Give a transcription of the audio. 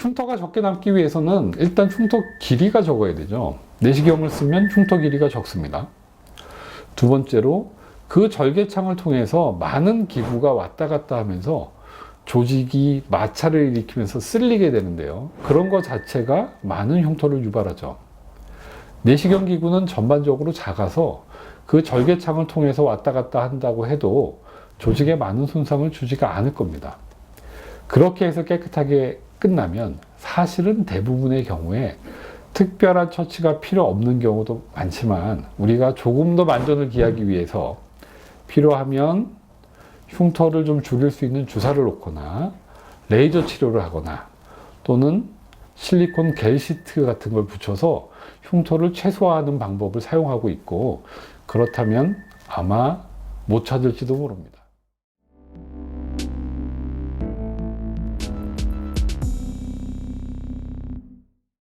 흉터가 적게 남기 위해서는 일단 흉터 길이가 적어야 되죠. 내시경을 쓰면 흉터 길이가 적습니다. 두 번째로 그 절개창을 통해서 많은 기구가 왔다 갔다 하면서 조직이 마찰을 일으키면서 쓸리게 되는데요. 그런 것 자체가 많은 흉터를 유발하죠. 내시경 기구는 전반적으로 작아서 그 절개창을 통해서 왔다 갔다 한다고 해도 조직에 많은 손상을 주지가 않을 겁니다. 그렇게 해서 깨끗하게 끝나면 사실은 대부분의 경우에 특별한 처치가 필요 없는 경우도 많지만 우리가 조금 더 만전을 기하기 위해서 필요하면 흉터를 좀 줄일 수 있는 주사를 놓거나 레이저 치료를 하거나 또는 실리콘 겔 시트 같은 걸 붙여서 흉터를 최소화하는 방법을 사용하고 있고 그렇다면 아마 못 찾을지도 모릅니다.